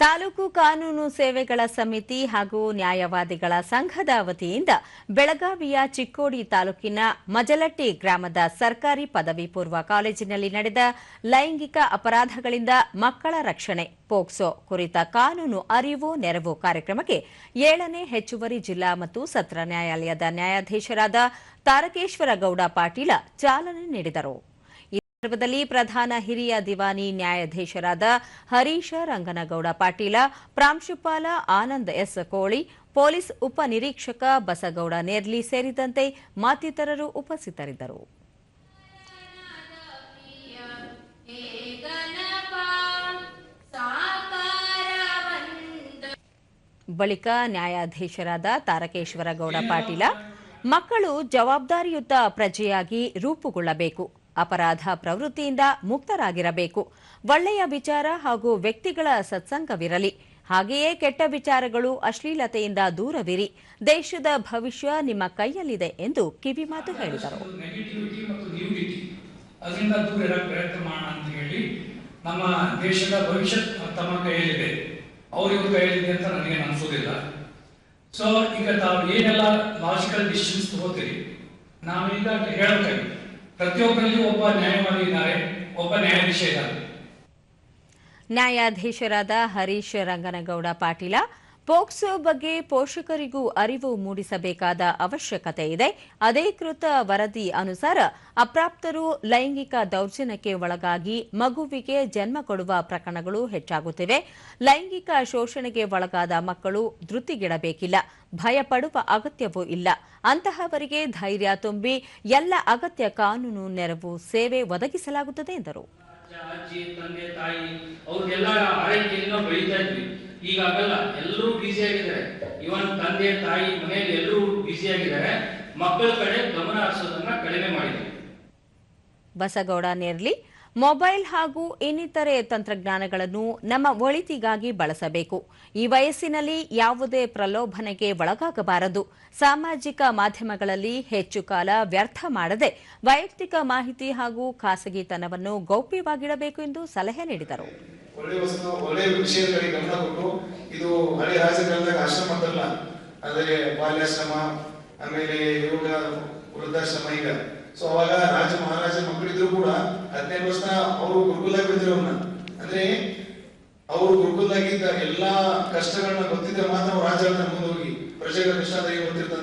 ತಾಲೂಕು ಕಾನೂನು ಸೇವೆಗಳ ಸಮಿತಿ ಹಾಗೂ ನ್ಯಾಯವಾದಿಗಳ ಸಂಘದ ವತಿಯಿಂದ ಬೆಳಗಾವಿಯ ಚಿಕ್ಕೋಡಿ ತಾಲೂಕಿನ ಮಜಲಟ್ಟಿ ಗ್ರಾಮದ ಸರ್ಕಾರಿ ಪದವಿ ಪೂರ್ವ ಕಾಲೇಜಿನಲ್ಲಿ ನಡೆದ ಲೈಂಗಿಕ ಅಪರಾಧಗಳಿಂದ ಮಕ್ಕಳ ರಕ್ಷಣೆ, ಪೋಕ್ಸೋ ಕುರಿತ ಕಾನೂನು ಅರಿವು ನೆರವು ಕಾರ್ಯಕ್ರಮಕ್ಕೆ ಏಳನೇ ಹೆಚ್ಚುವರಿ ಜಿಲ್ಲಾ ಮತ್ತು ಸತ್ರ ನ್ಯಾಯಾಲಯದ ನ್ಯಾಯಾಧೀಶರಾದ ತಾರಕೇಶ್ವರ ಗೌಡ ಪಾಟೀಲ ಚಾಲನೆ ನೀಡಿದರು. ಸಂದರ್ಭದಲ್ಲಿ ಪ್ರಧಾನ ಹಿರಿಯ ದಿವಾನಿ ನ್ಯಾಯಾಧೀಶರಾದ ಹರೀಶ ರಂಗನಗೌಡ ಪಾಟೀಲ, ಪ್ರಾಂಶುಪಾಲ ಆನಂದ್ ಎಸ್ ಕೋಳಿ, ಪೊಲೀಸ್ ಉಪನಿರೀಕ್ಷಕ ಬಸಗೌಡ ನೇರ್ಲಿ ಸೇರಿದಂತೆ ಮತ್ತಿತರರು ಉಪಸ್ಥಿತರಿದ್ದರು. ಬಳಿಕ ನ್ಯಾಯಾಧೀಶರಾದ ತಾರಕೇಶ್ವರಗೌಡ ಪಾಟೀಲ, ಮಕ್ಕಳು ಜವಾಬ್ದಾರಿಯುತ ಪ್ರಜೆಯಾಗಿ ರೂಪುಗೊಳ್ಳಬೇಕು. ಅಪರಾಧ ಪ್ರವೃತ್ತಿಯಿಂದ ಮುಕ್ತರಾಗಿರಬೇಕು. ಒಳ್ಳೆಯ ವಿಚಾರ ಹಾಗೂ ವ್ಯಕ್ತಿಗಳ ಸತ್ಸಂಗವಿರಲಿ. ಹಾಗೆಯೇ ಕೆಟ್ಟ ವಿಚಾರಗಳು ಅಶ್ಲೀಲತೆಯಿಂದ ದೂರವಿರಿ. ದೇಶದ ಭವಿಷ್ಯ ನಿಮ್ಮ ಕೈಯಲ್ಲಿದೆ ಎಂದು ಕಿವಿಮಾತು ಹೇಳಿದರು. ಅದರಿಂದ ದೂರ ಇರಕ್ಕೆ ಪ್ರಯತ್ನ ಮಾಡೋಣ ಅಂತ ಹೇಳಿ ನಮ್ಮ ದೇಶದ ಭವಿಷ್ಯ ತಮ್ಮ ಕೈಯಲ್ಲಿದೆ. ಅವ್ರಿಗೂ ಕೈಯಲ್ಲಿದೆ ಅಂತ ನನಗೆ ಅನಿಸೋದಿಲ್ಲ. ಸೊ ಈಗ ತಾವು ಏನೆಲ್ಲ ಲಾಜಿಕಲ್ ಡಿಸಿಷನ್ಸ್ ತಗೋತೀರಿ, ನಾವೀಗ ಹೇಳ್ತೇವೆ ಪ್ರತಿಯೊಬ್ಬರಲ್ಲಿ ಒಬ್ಬ ನ್ಯಾಯವಾದಿ ಇದ್ದಾರೆ ಒಬ್ಬ ನ್ಯಾಯಾಧೀಶ ಇದ್ದಾರೆ. ನ್ಯಾಯಾಧೀಶರಾದ ಹರೀಶ್ ರಂಗನಗೌಡ ಪಾಟೀಲ ಪೋಕ್ಸೋ ಬಗ್ಗೆ ಪೋಷಕರಿಗೂ ಅರಿವು ಮೂಡಿಸಬೇಕಾದ ಅವಶ್ಯಕತೆ ಇದೆ. ಅಧಿಕೃತ ವರದಿ ಅನುಸಾರ ಅಪ್ರಾಪ್ತರು ಲೈಂಗಿಕ ದೌರ್ಜನ್ಯಕ್ಕೆ ಒಳಗಾಗಿ ಮಗುವಿಗೆ ಜನ್ಮ ಕೊಡುವ ಪ್ರಕರಣಗಳು ಹೆಚ್ಚಾಗುತ್ತಿವೆ. ಲೈಂಗಿಕ ಶೋಷಣೆಗೆ ಒಳಗಾದ ಮಕ್ಕಳು ಧೃತಿಗಿಡಬೇಕಿಲ್ಲ. ಭಯಪಡುವ ಅಗತ್ಯವೂ ಇಲ್ಲ. ಅಂತಹವರಿಗೆ ಧೈರ್ಯ ತುಂಬಿ ಎಲ್ಲ ಅಗತ್ಯ ಕಾನೂನು ನೆರವು ಸೇವೆ ಒದಗಿಸಲಾಗುತ್ತದೆ ಎಂದರು. ಈಗ ಎಲ್ಲರೂ ಬ್ಯುಸಿ ಆಗಿದ್ದಾರೆ. ಇವನ್ ತಂದೆ, ತಾಯಿ, ಮನೆಯಲ್ಲಿ ಎಲ್ಲರೂ ಬ್ಯುಸಿ ಆಗಿದ್ದಾರೆ. ಮಕ್ಕಳ ಕಡೆ ಗಮನ ಹರಿಸೋದನ್ನ ಕಡಿಮೆ ಮಾಡಿದೆ ಬಸಗೌಡ ನೇರ್ಲಿ, ಮೊಬೈಲ್ ಹಾಗೂ ಇನ್ನಿತರೆ ತಂತ್ರಜ್ಞಾನಗಳನ್ನು ನಮ್ಮ ಒಳಿತಿಗಾಗಿ ಬಳಸಬೇಕು. ಈ ವಯಸ್ಸಿನಲ್ಲಿ ಯಾವುದೇ ಪ್ರಲೋಭನೆಗೆ ಒಳಗಾಗಬಾರದು. ಸಾಮಾಜಿಕ ಮಾಧ್ಯಮಗಳಲ್ಲಿ ಹೆಚ್ಚು ಕಾಲ ವ್ಯರ್ಥ ಮಾಡದೆ ವೈಯಕ್ತಿಕ ಮಾಹಿತಿ ಹಾಗೂ ಖಾಸಗಿತನವನ್ನು ಗೌಪ್ಯವಾಗಿಡಬೇಕು ಎಂದು ಸಲಹೆ ನೀಡಿದರು. ಒಳ್ಳೆ ವಸ್ತು, ಒಳ್ಳೆ ವಿಷಯಗಳಿಗೆ ಗಮನ ಕೊಟ್ಟು ಇದು ಹಳೆ ರಾಜಕಾಲದಾಗ ಆಶ್ರಮ ಅಂತಲ್ಲ ಅಂದ್ರೆ ಬಾಲ್ಯಾಶ್ರಮ, ಆಮೇಲೆ ಯೋಗ, ವೃದ್ಧಾಶ್ರಮ ಈಗ. ಸೊ ಅವಾಗ ರಾಜ, ಮಹಾರಾಜ ಮಕ್ಕಳಿದ್ರು ಕೂಡ ಹದಿನೈದು ವರ್ಷ ಅವರು ಗುರುಕುಲಾಗ ಬಿದ್ದರು ಅವ್ರನ್ನ. ಅಂದ್ರೆ ಅವರು ಗುರುಕುಲಾಗಿದ್ದ ಎಲ್ಲಾ ಕಷ್ಟಗಳನ್ನ ಗೊತ್ತಿದ್ರೆ ಮಾತ್ರ ರಾಜ ಮುಂದೆ ಹೋಗಿ ಪ್ರಜೆಗಳ ಕಷ್ಟ ಗೊತ್ತಿರ್ತಂತ